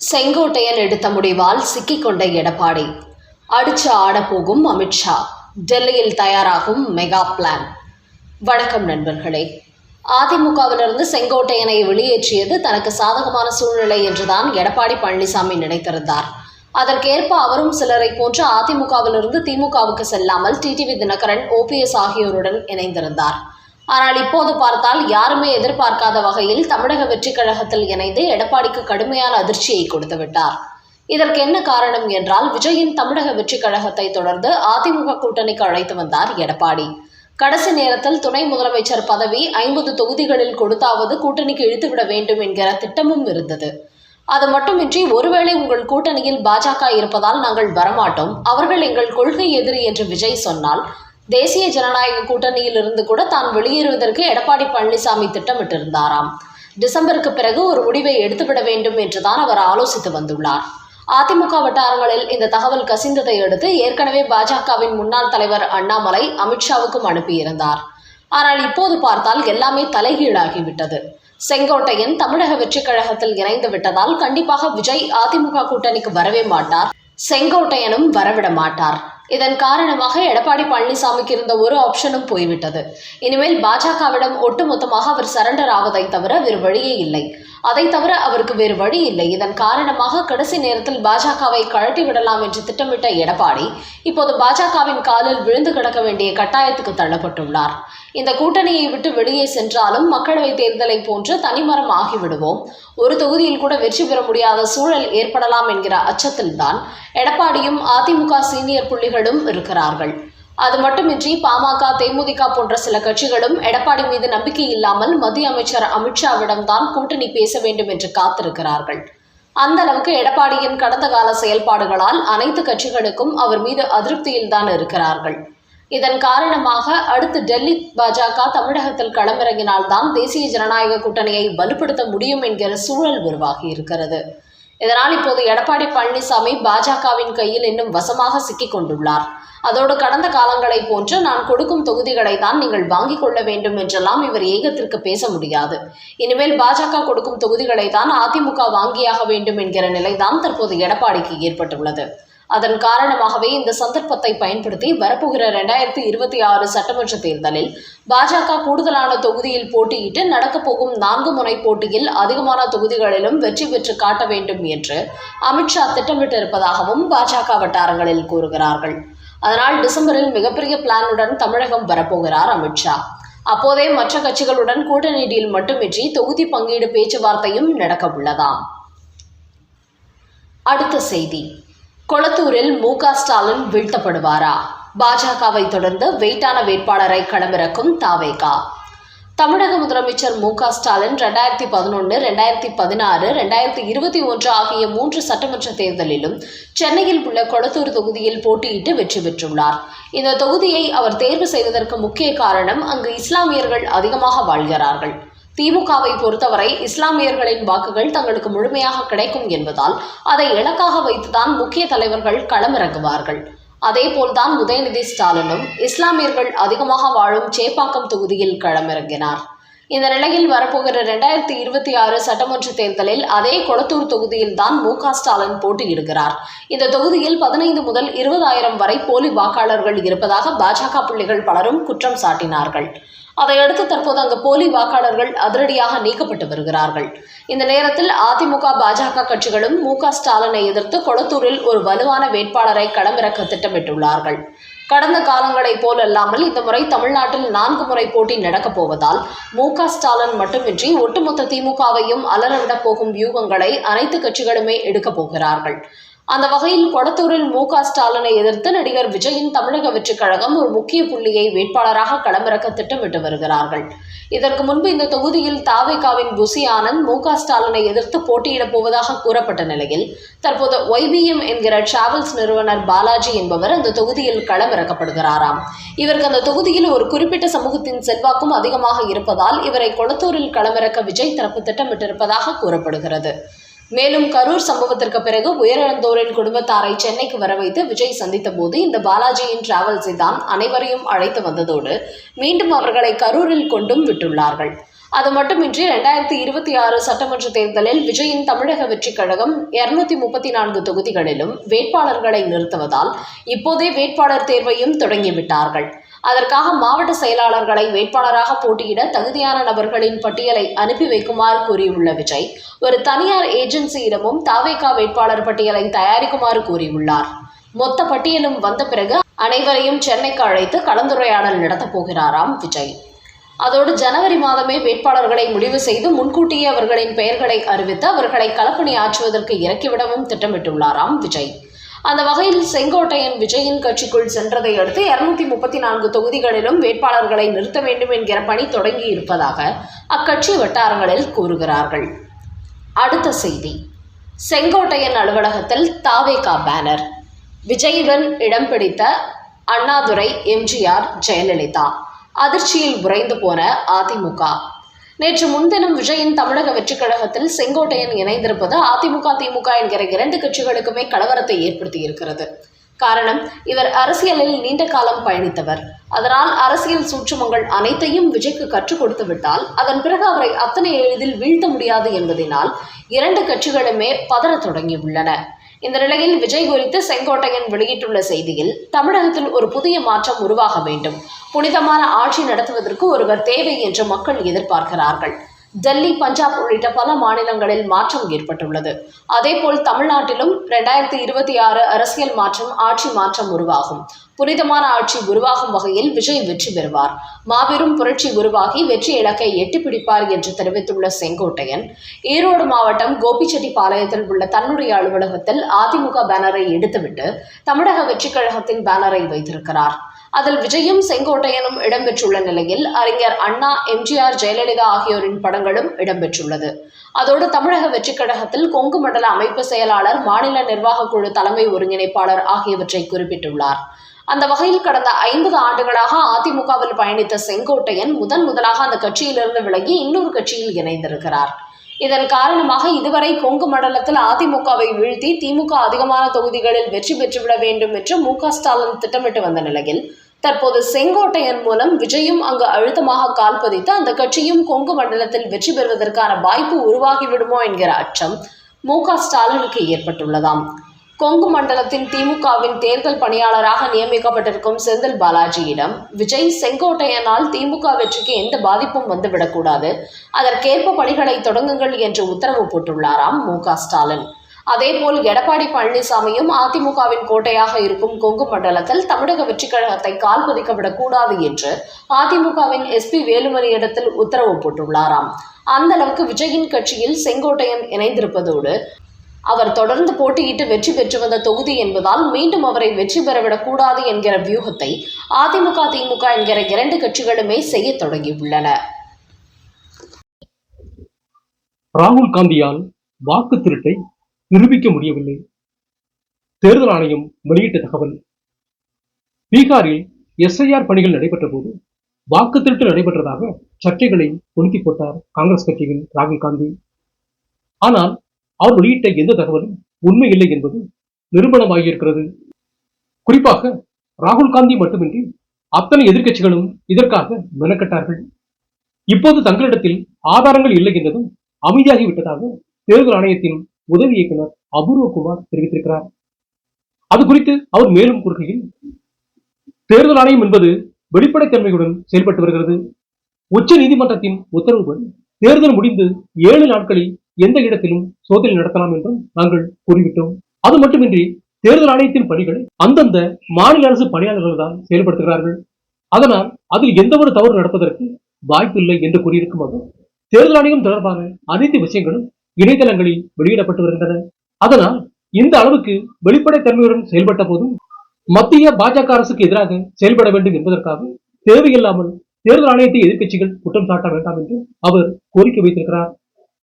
செங்கோட்டையன் எடுத்த முடிவால் சிக்கிக்கொண்ட எடப்பாடி. அடிச்சு ஆடப்போகும் அமித்ஷா டெல்லியில் தயாராகும் மெகா பிளான். வணக்கம் நண்பர்களே. அதிமுகவிலிருந்து செங்கோட்டையனை வெளியேற்றியது தனக்கு சாதகமான சூழ்நிலை என்றுதான் எடப்பாடி பழனிசாமி நினைத்திருந்தார். அதற்கேற்ப அவரும் சிலரை போன்று அதிமுகவிலிருந்து திமுகவுக்கு செல்லாமல் டிடிவி தினகரன் ஓபிஎஸ் ஆகியோருடன் இணைந்திருந்தார். ஆனால் இப்போது பார்த்தால் யாருமே எதிர்பார்க்காத வகையில் தமிழக வெற்றிக் கழகத்தில் இணைந்து எடப்பாடிக்கு கடுமையான அதிர்ச்சியை கொடுத்து விட்டார். இதற்கு என்ன காரணம் என்றால் விஜயின் தமிழக வெற்றிக் கழகத்தை தொடர்ந்து அதிமுக கூட்டணிக்கு அழைத்து வந்தார் எடப்பாடி. கடைசி நேரத்தில் துணை முதலமைச்சர் பதவி ஐம்பது தொகுதிகளில் கொடுத்தாவது கூட்டணிக்கு இழுத்துவிட வேண்டும் என்கிற திட்டமும் இருந்தது. அது மட்டுமின்றி ஒருவேளை உங்கள் கூட்டணியில் பாஜக இருப்பதால் நாங்கள் வரமாட்டோம். அவர்கள் எங்கள் கொள்கை எதிரி என்று விஜய் சொன்னால் தேசிய ஜனநாயக கூட்டணியில் இருந்து கூட தான் வெளியேறுவதற்கு எடப்பாடி பழனிசாமி திட்டமிட்டிருந்தாராம். டிசம்பருக்கு பிறகு ஒரு முடிவை எடுத்துவிட வேண்டும் என்றுதான் அவர் ஆலோசித்து வந்துள்ளார். அதிமுக வட்டாரங்களில் இந்த தகவல் கசிந்ததை அடுத்து ஏற்கனவே பாஜகவின் முன்னாள் தலைவர் அண்ணாமலை அமித்ஷாவுக்கும் அனுப்பியிருந்தார். ஆனால் இப்போது பார்த்தால் எல்லாமே தலைகீழாகிவிட்டது. செங்கோட்டையன் தமிழக வெற்றிக் கழகத்தில் இணைந்து விட்டதால் கண்டிப்பாக விஜய் அதிமுக கூட்டணிக்கு வரவே மாட்டார். செங்கோட்டையனும் வரவிட மாட்டார். இதன் காரணமாக எடப்பாடி பழனிசாமிக்கு இருந்த ஒரு ஆப்ஷனும் போய்விட்டது. இனிமேல் பாஜகவிடம் ஒட்டுமொத்தமாக அவர் சரண்டர் ஆவதை தவிர வேறு வழியே இல்லை. அதை தவிர அவருக்கு வேறு வழி இல்லை. இதன் காரணமாக கடைசி நேரத்தில் பாஜகவை கழட்டி விடலாம் என்று திட்டமிட்ட எடப்பாடி இப்போது பாஜகவின் காலில் விழுந்து கிடக்க வேண்டிய கட்டாயத்துக்கு தள்ளப்பட்டுள்ளார். இந்த கூட்டணியை விட்டு வெளியே சென்றாலும் மக்களவை தேர்தலை போன்று தனிமரம் ஆகிவிடுவோம். ஒரு தொகுதியில் கூட வெற்றி பெற முடியாத சூழல் ஏற்படலாம் என்கிற அச்சத்தில்தான் எடப்பாடியும் அதிமுக சீனியர் புள்ளிகளும் இருக்கிறார்கள். அது மட்டுமின்றி பாமக தேமுதிக போன்ற சில கட்சிகளும் எடப்பாடி மீது நம்பிக்கை இல்லாமல் மத்திய அமைச்சர் அமித்ஷாவிடம்தான் கூட்டணி பேச வேண்டும் என்று காத்திருக்கிறார்கள். அந்த அளவுக்கு எடப்பாடியின் கடந்த கால செயல்பாடுகளால் அனைத்து கட்சிகளுக்கும் அவர் மீது அதிருப்தியில்தான் இருக்கிறார்கள். இதன் காரணமாக அடுத்து டெல்லி பாஜக தமிழகத்தில் களமிறங்கினால்தான் தேசிய ஜனநாயக கூட்டணியை வலுப்படுத்த முடியும் என்கிற சூழல் உருவாகி இருக்கிறது. இதனால் இப்போது எடப்பாடி பழனிசாமி பாஜகவின் கையில் இன்னும் வசமாக சிக்கிக் கொண்டுள்ளார். அதோடு கடந்த காலங்களைப் போன்று நான் கொடுக்கும் தொகுதிகளை தான் நீங்கள் வாங்கிக் கொள்ள வேண்டும் என்றெல்லாம் இவர் ஏகத்திற்கு பேச முடியாது. இனிமேல் பாஜக கொடுக்கும் தொகுதிகளை தான் அதிமுக வாங்கியாக வேண்டும் என்கிற நிலைதான் தற்போது எடப்பாடிக்கு ஏற்பட்டுள்ளது. அதன் காரணமாகவே இந்த சந்தர்ப்பத்தை பயன்படுத்தி வரப்போகிற இரண்டாயிரத்தி இருபத்தி ஆறு சட்டமன்ற தேர்தலில் பாஜக கூடுதலான தொகுதியில் போட்டியிட்டு நடக்கப்போகும் நான்கு முனை போட்டியில் அதிகமான தொகுதிகளிலும் வெற்றி பெற்று காட்ட வேண்டும் என்று அமித்ஷா திட்டமிட்டிருப்பதாகவும் பாஜக வட்டாரங்களில் கூறுகிறார்கள். அதனால் டிசம்பரில் மிகப்பெரிய பிளானுடன் தமிழகம் வரப்போகிறார் அமித்ஷா அப்போதே மற்ற கட்சிகளுடன் கூட்டணி டீல் மட்டுமின்றி தொகுதி பங்கீடு பேச்சுவார்த்தையும் நடக்க உள்ளதாம் அடுத்த செய்தி. கொளத்தூரில் மு க ஸ்டாலின் வீழ்த்தப்படுவாரா? பாஜகவை தொடர்ந்து வெயிட்டான வேட்பாளரை களமிறக்கும் தாவேகா. தமிழக முதலமைச்சர் மு க ஸ்டாலின் ரெண்டாயிரத்தி பதினொன்று ரெண்டாயிரத்தி பதினாறு ரெண்டாயிரத்தி இருபத்தி ஒன்று ஆகிய மூன்று சட்டமன்ற தேர்தலிலும் சென்னையில் உள்ள கொளத்தூர் தொகுதியில் போட்டியிட்டு வெற்றி பெற்றுள்ளார். இந்த தொகுதியை அவர் தேர்வு செய்வதற்கு முக்கிய காரணம் அங்கு இஸ்லாமியர்கள் அதிகமாக வாழ்கிறார்கள். திமுகவை பொறுத்தவரை இஸ்லாமியர்களின் வாக்குகள் தங்களுக்கு முழுமையாக கிடைக்கும் என்பதால் அதை இலக்காக வைத்துதான் முக்கிய தலைவர்கள் களமிறங்குவார்கள். அதேபோல்தான் உதயநிதி ஸ்டாலினும் இஸ்லாமியர்கள் அதிகமாக வாழும் சேப்பாக்கம் தொகுதியில் களமிறங்கினார். இந்த நிலையில் வரப்போகிற இரண்டாயிரத்தி இருபத்தி ஆறு சட்டமன்ற தேர்தலில் அதே கொளத்தூர் தொகுதியில் தான் மு க ஸ்டாலின் போட்டியிடுகிறார். இந்த தொகுதியில் பதினைந்து முதல் இருபதாயிரம் வரை போலி வாக்காளர்கள் இருப்பதாக பாஜக புள்ளிகள் பலரும் குற்றம் சாட்டினார்கள். அதையடுத்து தற்போது அங்கு போலி வாக்காளர்கள் அதிரடியாக நீக்கப்பட்டு வருகிறார்கள். இந்த நேரத்தில் அதிமுக பாஜக கட்சிகளும் மு ஸ்டாலினை எதிர்த்து கொளத்தூரில் ஒரு வலுவான வேட்பாளரை களமிறக்க திட்டமிட்டுள்ளார்கள். கடந்த காலங்களைப் போலல்லாமல் இந்த முறை தமிழ்நாட்டில் நான்கு முறை போட்டி நடக்கப் போவதால் மு க ஸ்டாலின் மட்டுமின்றி ஒட்டுமொத்த திமுகவையும் அலரவிடப் போகும் வியூகங்களை அனைத்து கட்சிகளுமே எடுக்கப் போகிறார்கள். அந்த வகையில் கொடத்தூரில் மு க ஸ்டாலினை எதிர்த்து நடிகர் விஜயின் தமிழக வெற்றிக் கழகம் ஒரு முக்கிய புள்ளியை வேட்பாளராக களமிறக்க திட்டமிட்டு வருகிறார்கள். இதற்கு முன்பு இந்த தொகுதியில் தாவேகாவின் புசி ஆனந்த் மு க ஸ்டாலினை எதிர்த்து போட்டியிடப் போவதாக கூறப்பட்ட நிலையில் தற்போது ஒய்பிஎம் என்கிற டிராவல்ஸ் நிறுவனர் பாலாஜி என்பவர் அந்த தொகுதியில் களமிறக்கப்படுகிறாராம். இவருக்கு அந்த தொகுதியில் ஒரு குறிப்பிட்ட சமூகத்தின் செல்வாக்கும் அதிகமாக இருப்பதால் இவரை கொளத்தூரில் களமிறக்க விஜய் தரப்பு திட்டமிட்டிருப்பதாக கூறப்படுகிறது. மேலும் கரூர் சம்பவத்திற்கு பிறகு உயிரிழந்தோரின் குடும்பத்தாரை சென்னைக்கு வர வைத்து விஜய் சந்தித்த போது இந்த பாலாஜியின் டிராவல்ஸை தான் அனைவரையும் அழைத்து வந்ததோடு மீண்டும் அவர்களை கரூரில் கொண்டும் விட்டுள்ளார்கள். அது மட்டுமின்றி இரண்டாயிரத்தி இருபத்தி ஆறு சட்டமன்ற தேர்தலில் விஜயின் தமிழக வெற்றிக் கழகம் இருநூத்தி முப்பத்தி நான்கு தொகுதிகளிலும் வேட்பாளர்களை நிறுத்துவதால் இப்போதே வேட்பாளர் தேர்வையும் தொடங்கிவிட்டார்கள். அதற்காக மாவட்ட செயலாளர்களை வேட்பாளராக போட்டியிட தகுதியான நபர்களின் பட்டியலை அனுப்பி வைக்குமாறு கூறியுள்ள விஜய் ஒரு தனியார் ஏஜென்சியிடமும் தாவேகா வேட்பாளர் பட்டியலை தயாரிக்குமாறு கூறியுள்ளார். மொத்த பட்டியலும் வந்த பிறகு அனைவரையும் சென்னைக்கு அழைத்து கலந்துரையாடல் நடத்தப் போகிறாராம் விஜய். அதோடு ஜனவரி மாதமே வேட்பாளர்களை முடிவு செய்து முன்கூட்டியே அவர்களின் பெயர்களை அறிவித்து அவர்களை களப்பணி ஆற்றுவதற்கு இறக்கிவிடவும் திட்டமிட்டுள்ளாராம் விஜய். அந்த வகையில் செங்கோட்டையன் விஜயின் கட்சிக்குள் சென்றதை அடுத்து இருநூத்தி முப்பத்தி நான்கு தொகுதிகளிலும் வேட்பாளர்களை நிறுத்த வேண்டும் என்கிற பணி தொடங்கி இருப்பதாக அக்கட்சி வட்டாரங்களில் கூறுகிறார்கள். அடுத்த செய்தி. செங்கோட்டையன் அலுவலகத்தில் தாவேகா பேனர். விஜயுடன் இடம் பிடித்த அண்ணாதுரை எம்ஜிஆர் ஜெயலலிதா. அதிர்ச்சியில் உறைந்து போன அதிமுக. நேற்று முன்தினம் விஜயின் தமிழக வெற்றிக் கழகத்தில் செங்கோட்டையன் இணைந்திருப்பது அதிமுக திமுக என்கிற இரண்டு கட்சிகளுக்குமே கலவரத்தை ஏற்படுத்தியிருக்கிறது. காரணம் இவர் அரசியலில் நீண்ட காலம் பயணித்தவர். அதனால் அரசியல் சூட்சுமங்கள் அனைத்தையும் விஜய்க்கு கற்றுக் கொடுத்து விட்டால் அதன் பிறகு அவரை அத்தனை எளிதில் வீழ்த்த முடியாது என்பதனால் இரண்டு கட்சிகளுமே பதற தொடங்கியுள்ளன. இந்த நிலையில் விஜய் குறித்து செங்கோட்டையன் வெளியிட்டுள்ள செய்தியில் தமிழகத்தில் ஒரு புதிய மாற்றம் உருவாக வேண்டும். புனிதமான ஆட்சி நடத்துவதற்கு ஒருவர் தேவை என்று மக்கள் எதிர்பார்க்கிறார்கள். டெல்லி பஞ்சாப் உள்ளிட்ட பல மாநிலங்களில் மாற்றம் ஏற்பட்டுள்ளது. அதேபோல் தமிழ்நாட்டிலும் இரண்டாயிரத்தி இருபத்தி ஆறு அரசியல் மாற்றம் ஆட்சி மாற்றம் உருவாகும். புனிதமான ஆட்சி உருவாகும் வகையில் விஜய் வெற்றி பெறுவார். மாபெரும் புரட்சி உருவாகி வெற்றி இலக்கை எட்டி பிடிப்பார் என்று தெரிவித்துள்ள செங்கோட்டையன் ஈரோடு மாவட்டம் கோபிச்செட்டிப்பாளையத்தில் உள்ள தன்னுடைய அலுவலகத்தில் அதிமுக பேனரை எடுத்துவிட்டு தமிழக வெற்றிக் கழகத்தின் பேனரை வைத்திருக்கிறார். அதில் விஜயும் செங்கோட்டையனும் இடம்பெற்றுள்ள நிலையில் அறிஞர் அண்ணா எம்ஜிஆர் ஜெயலலிதா ஆகியோரின் படங்களும் இடம்பெற்றுள்ளது. அதோடு தமிழக வெற்றிக் கழகத்தில் கொங்கு மண்டல அமைப்பு செயலாளர் மாநில நிர்வாக குழு தலைமை ஒருங்கிணைப்பாளர் ஆகியவற்றை குறிப்பிட்டுள்ளார். அந்த வகையில் கடந்த ஐம்பது ஆண்டுகளாக அதிமுகவில் பயணித்த செங்கோட்டையன் முதன் முதலாக அந்த கட்சியிலிருந்து விலகி இன்னொரு கட்சியில் இணைந்திருக்கிறார். இதன் காரணமாக இதுவரை கொங்கு மண்டலத்தில் அதிமுகவை வீழ்த்தி திமுக அதிகமான தொகுதிகளில் வெற்றி பெற்றுவிட வேண்டும் என்று மு க ஸ்டாலின் திட்டமிட்டு வந்த நிலையில் தற்போது செங்கோட்டையன் மூலம் விஜயும் அங்கு அழுத்தமாக கால் பதித்து அந்த கட்சியும் கொங்கு மண்டலத்தில் வெற்றி பெறுவதற்கான வாய்ப்பு உருவாகிவிடுமோ என்கிற அச்சம் மு க ஸ்டாலினுக்கு ஏற்பட்டுள்ளதாம். கொங்கு மண்டலத்தின் திமுகவின் தேர்தல் பணியாளராக நியமிக்கப்பட்டிருக்கும் செந்தில் பாலாஜியிடம் விஜய் செங்கோட்டையனால் திமுக வெற்றிக்கு எந்த பாதிப்பும் வந்துவிடக்கூடாது. அதற்கேற்ப பணிகளை தொடங்குங்கள் என்று உத்தரவு போட்டுள்ளாராம் மு க ஸ்டாலின். அதேபோல் எடப்பாடி பழனிசாமியும் அதிமுகவின் கோட்டையாக இருக்கும் கொங்கு மண்டலத்தில் தமிழக வெற்றிக் கழகத்தை கால் பதிக்க விடக்கூடாது என்று அதிமுகவின் எஸ்பி வேலுமணியிடத்தில் உத்தரவு போட்டுள்ளாராம். அந்த அளவுக்கு விஜயின் கட்சியில் செங்கோட்டையன் இணைந்திருப்பதோடு அவர் தொடர்ந்து போட்டியிட்டு வெற்றி பெற்று வந்த தொகுதி என்பதால் மீண்டும் அவரை வெற்றி பெறவிடக் கூடாது என்கிற வியூகத்தை அதிமுக திமுக என்கிற இரண்டு கட்சிகளுமே செய்ய தொடங்கியுள்ளன. ராகுல் காந்தியால் வாக்கு திருட்டை நிரூபிக்க முடியவில்லை. தேர்தல் ஆணையம் வெளியிட்ட தகவல் பீகாரில் எஸ்ஐஆர் பணிகள் நடைபெற்ற போது வாக்கு திருட்டு நடைபெற்றதாக சர்ச்சைகளை ஒதுக்கி போட்டார் காங்கிரஸ் கட்சியின் ராகுல் காந்தி. ஆனால் அவர் வெளியிட்ட எந்த தகவலும் உண்மை இல்லை என்பது நிரூபணமாகியிருக்கிறது. குறிப்பாக ராகுல் காந்தி மட்டுமின்றி அத்தனை எதிர்க்கட்சிகளும் இதற்காக மெனக்கட்டார்கள். இப்போது தங்களிடத்தில் ஆதாரங்கள் இல்லை என்றதும் அமைதியாகிவிட்டதாக தேர்தல் ஆணையத்தின் உதவி இயக்குனர் அபூர்வகுமார் தெரிவித்திருக்கிறார். அது குறித்து அவர் மேலும் கூறுகையில் தேர்தல் ஆணையம் என்பது வெளிப்படைத்தன்மையுடன் செயல்பட்டு வருகிறது. உச்ச நீதிமன்றத்தின் உத்தரவுபடி தேர்தல் முடிந்து ஏழு நாட்களில் எந்த இடத்திலும் சோதனை நடத்தலாம் என்றும் நாங்கள் கூறிவிட்டோம். அது மட்டுமின்றி தேர்தல் ஆணையத்தின் பணிகளை அந்தந்த மாநில அரசு பணியாளர்கள் தான் செயல்படுத்துகிறார்கள். அதனால் அதில் எந்த ஒரு தவறு நடப்பதற்கு வாய்ப்பில்லை என்று கூறியிருக்கும் அவர் தேர்தல் ஆணையம் தொடர்பான அனைத்து விஷயங்களும் இணையதளங்களில் வெளியிடப்பட்டு வருகின்றன. அதனால் இந்த அளவுக்கு வெளிப்படைத்தன்மையுடன் செயல்பட்ட போதும் மத்திய பாஜக அரசுக்கு எதிராக செயல்பட வேண்டும் என்பதற்காக தேவையில்லாமல் தேர்தல் ஆணையத்தை எதிர்க்கட்சிகள் குற்றம் சாட்ட வேண்டாம் என்று அவர் கோரிக்கை வைத்திருக்கிறார்.